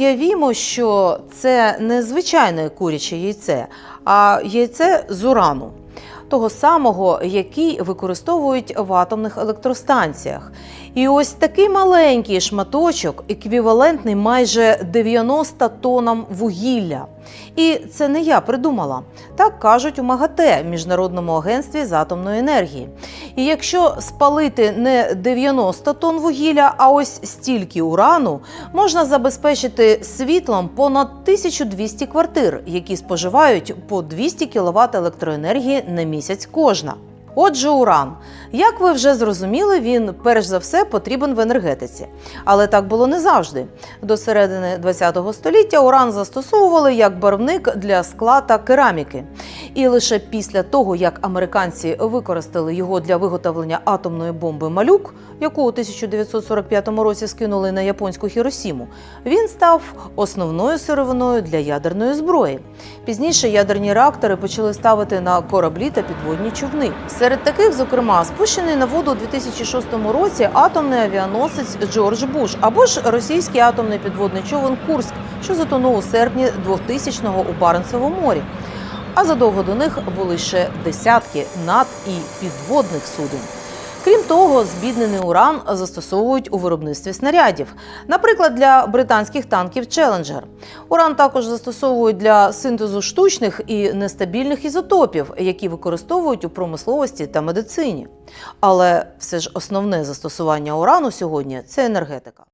уявімо, що це не звичайне куряче яйце, а яйце з урану. Того самого, який використовують в атомних електростанціях. І ось такий маленький шматочок еквівалентний майже 90 тонам вугілля. І це не я придумала. Так кажуть у МАГАТЕ Міжнародному агентстві з атомної енергії. І якщо спалити не 90 тонн вугілля, а ось стільки урану, можна забезпечити світлом понад 1200 квартир, які споживають по 200 кВт електроенергії на місяць кожна. Отже, уран, як ви вже зрозуміли, він перш за все потрібен в енергетиці. Але так було не завжди. До середини ХХ століття уран застосовували як барвник для скла та кераміки. І лише після того, як американці використали його для виготовлення атомної бомби Малюк, яку у 1945 році скинули на японську Хіросіму, він став основною сировиною для ядерної зброї. Пізніше ядерні реактори почали ставити на кораблі та підводні човни. Серед таких, зокрема, спущений на воду у 2006 році атомний авіаносець Джордж Буш або ж російський атомний підводний човен Курськ, що затонув у серпні 2000-го у Баренцевому морі. А задовго до них були ще десятки над і підводних суден. Того, збіднений уран застосовують у виробництві снарядів, наприклад, для британських танків Челенджер. Уран також застосовують для синтезу штучних і нестабільних ізотопів, які використовують у промисловості та медицині. Але все ж основне застосування урану сьогодні це енергетика.